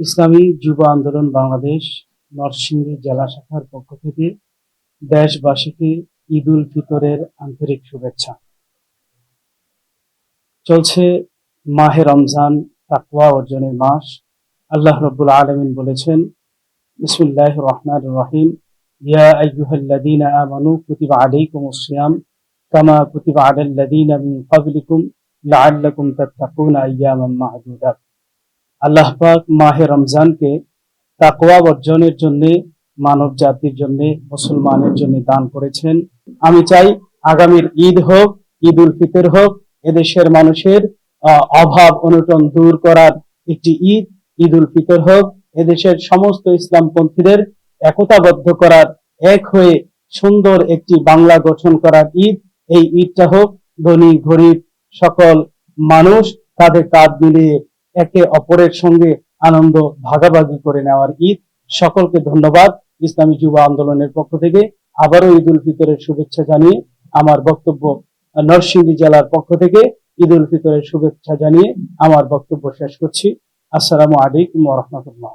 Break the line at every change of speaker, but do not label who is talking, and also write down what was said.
ইসলামী যুব আন্দোলন বাংলাদেশ নরসিংদী জেলা শাখার পক্ষ থেকে দেশবাসীকে ঈদ উল ফিতরের আন্তরিক শুভেচ্ছা। চলছে মাহে রমজান, তাকওয়া অর্জনের মাস। আল্লাহ রব্বুল আলমিন বলেছেন বিসমুল্লাহ রহমান রহিম। ইয়া আইয়ুহাল্লাযীনা আমানু কুতিবা আলাইকুমুস সিয়াম কামা কুতিবা আলাল্লাযীনা মিন ক্বাবলিকুম লাআল্লাকুম তাত্তাকুনা আইয়ামান মা'দুদাত আল্লাহ পাক মাহে রমজানকে তাকওয়া অর্জনের জন্য, মানব জাতির জন্য, মুসলমানের জন্য দান করেছেন। আমি চাই আগামীর ঈদ হোক, ঈদ উল ফিতর হোক, এদেশের মানুষের অভাব, অনটন দূর করার একটি ঈদ ঈদ উল ফিতর হোক, এদেশের সমস্ত ইসলামপন্থীদের একতাবদ্ধ করার এক হয়ে সুন্দর একটি বাংলা গঠন করার ঈদ, এই ঈদটা হোক। ধনী, গরিব সকল মানুষ তাদের কাঁধ মিলিয়ে একে অপরের সঙ্গে আনন্দ ভাগাভাগি করে নেওয়ার ঈদ। সকলকে ধন্যবাদ। ইসলামী যুব আন্দোলনের পক্ষ থেকে আবারও ঈদ উল ফিতরের শুভেচ্ছা জানিয়ে আমার বক্তব্য নরসিংদী জেলার পক্ষ থেকে ঈদ উল ফিতরের শুভেচ্ছা জানিয়ে আমার বক্তব্য শেষ করছি। আসসালামু আলাইকুম রাহমাতুল্লাহ।